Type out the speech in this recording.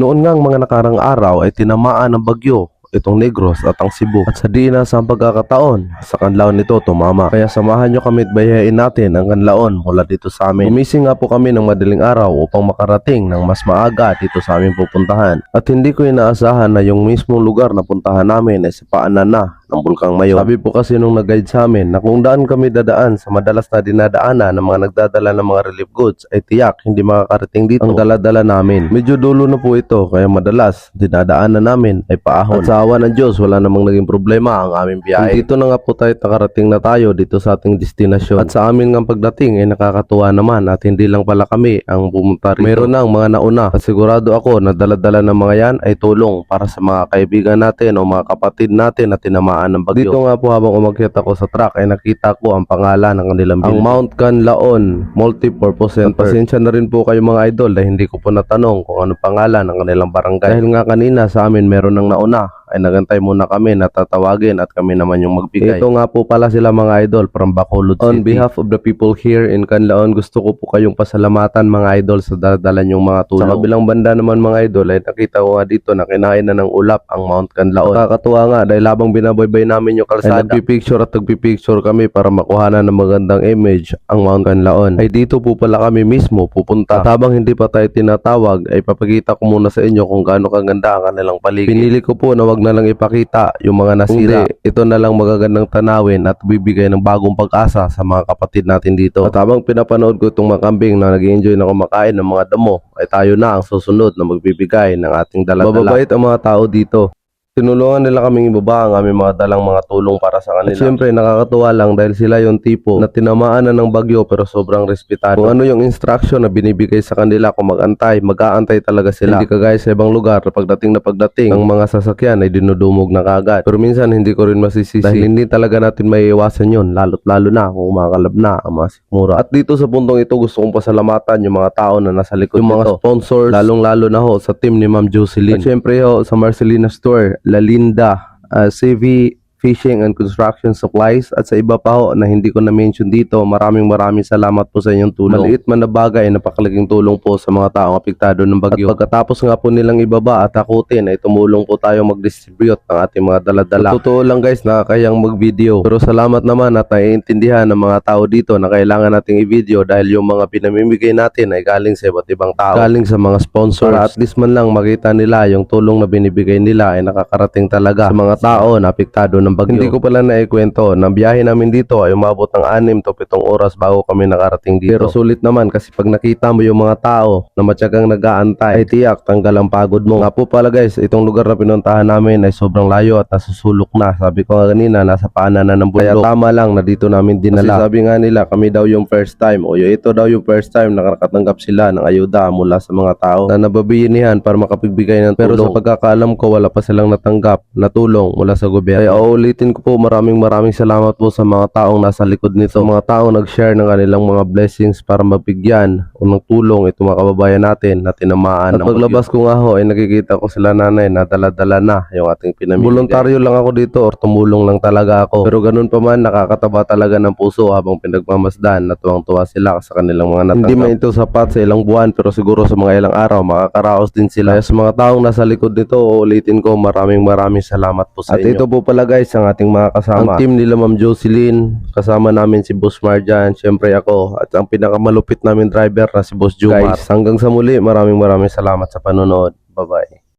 Noon ngang mga nakarang araw ay tinamaan ng bagyo itong Negros at ang Cebu. At sa di inasang pagkakataon, sa kanlaon nito tumama. Kaya samahan nyo kami at bayain natin ang kanlaon mula dito sa amin. Gumising nga po kami ng madaling araw upang makarating ng mas maaga dito sa aming pupuntahan. At hindi ko inaasahan na yung mismong lugar na puntahan namin ay sa paanan na ng Bulkang Mayon. Sabi po kasi nung nag-guide sa amin na kung daan kami dadaan sa madalas na dinadaanan ng mga nagdadala ng mga relief goods ay tiyak hindi makakarating dito ang dala-dala namin. Medyo dulo na po ito kaya madalas dinadaanan namin ay paahon. At sa awa ng Diyos wala namang naging problema ang aming biyahe. Dito na nga po tayo nakarating na tayo dito sa ating destinasyon. At sa amin nga pagdating ay nakakatuwa naman at hindi lang pala kami ang pumunta rito. Meron na ang mga nauna at sigurado ako na dala-dala ng mga yan ay tulong para sa mga kaibigan natin o mga kapatid natin na tinamaan ng bagyo. Dito nga po habang umakyat ako sa truck ay nakita ko ang pangalan ng kanilang building. Ang Mount Canlaon Multipurpose Center. Pasensya na rin po kayo mga idol dahil hindi ko po natanong kung ano pangalan ng kanilang barangay. Dahil nga kanina sa amin meron ng nauna ay nagantay muna kami na tatawagin at kami naman yung magbigay. Ito nga po pala sila mga idol from Bacolod City. On behalf of the people here in Canlaon, gusto ko po kayong pasalamatan mga idol sa dadalan yung mga tulong. Sa kabilang banda naman mga idol ay nakita ko nga dito na kinain na ng ulap ang Mount Canlaon. Nakakatuwa nga dahil habang binabaybay namin yung kalsada, ay nagpipicture at nagpipicture kami para makuha ng magandang image ang Mount Canlaon. Ay dito po pala kami mismo pupunta. At habang hindi pa tayo tinatawag, ay papakita ko muna sa inyo kung gaano kaganda ang kanilang paligid. Pinili ko po na wag na lang ipakita yung mga nasira. ito na lang magagandang tanawin at bibigay ng bagong pag-asa sa mga kapatid natin dito. At habang pinapanood ko itong mga kambing na nag-enjoy na kumakain ng mga damo, ay tayo na ang susunod na magbibigay ng ating daladala. Mababait ang mga tao dito. Tinulungan nila kaming ibaba ang aming mga dalang mga tulong para sa kanila. At syempre, nakakatuwa lang dahil sila yung tipo na tinamaan na ng bagyo pero sobrang respetado. Kung ano yung instruction na binibigay sa kanila kung mag-antay, mag-aantay talaga sila. Hindi kagaya sa ibang lugar na pagdating na pagdating, ang mga sasakyan ay dinudumog na kagad. Pero minsan hindi ko rin masisisi dahil hindi talaga natin maiiwasan yun, lalo't lalo na kung umakalab na ang mga sikmura. At dito sa puntong ito, gusto kong pasalamatan yung mga tao na nasa likod yung mga sponsors, lalong-lalo na ho sa team ni Ma'am Jocelyn. At syempre ho, sa Marcelina Store, La Linda, uh, CV Fishing and Construction Supplies at sa iba pa ho na hindi ko na-mention dito. Maraming maraming salamat po sa inyong tulong. Maliit man na bagay, napakalaking tulong po sa mga taong apektado ng bagyo. At pagkatapos nga po nilang ibaba at takutin ay tumulong po tayo mag-distribute ng ating mga daladala. Totoo lang guys, nakakayang mag-video. Pero salamat naman at naiintindihan ng mga tao dito na kailangan nating i-video dahil yung mga pinamimigay natin ay galing sa iba't ibang tao. Galing sa mga sponsors. Para at least man lang makita nila yung tulong na binibigay nila ay nakakarating talaga sa mga tao na apektado ng bagyo. Hindi ko pala naikwento na biyahe namin dito ay umabot ng 6 to 7 oras bago kami nakarating dito. Pero sulit naman kasi pag nakita mo yung mga tao na matyagang nag-aantay ay tiyak tanggal ang pagod mo. Nga po pala guys, itong lugar na pinuntahan namin ay sobrang layo at nasusulok na. Sabi ko nga kanina, nasa paanan na ng bundok. Kaya tama lang na dito namin dinala. Kasi sabi nga nila, kami daw yung first time o yung ito daw yung first time na nakakatanggap sila ng ayuda mula sa mga tao na nababiyinihan para makapagbigay ng tulong. Pero sa pagkakaalam ko, wala pa silang natanggap na tulong mula sa gobyerno. Kaya uulitin ko po maraming maraming salamat po sa mga taong nasa likod nito. Mga taong nag-share ng kanilang mga blessings para mabigyan o ng tulong itong mga kababayan natin na tinamaan. At paglabas ko nga ho ay nakikita ko sila nanay na dala-dala na yung ating pinamimigay. Voluntaryo lang ako dito or tumulong lang talaga ako. Pero ganun pa man nakakataba talaga ng puso habang pinagmamasdan na tuwang-tuwa sila sa kanilang mga natanggap. Hindi man ito sapat sa ilang buwan pero siguro sa mga ilang araw makakaraos din sila. Kaya sa mga taong nasa likod nito uulitin ko maraming maraming salamat po sa At inyo. ito po pala guys ang ating mga kasama. Ang team nila Ma'am Jocelyn, kasama namin si Boss Marjan, syempre ako, at ang pinakamalupit namin driver na si Boss Jumar. Guys, hanggang sa muli, maraming maraming salamat sa panonood. Bye-bye.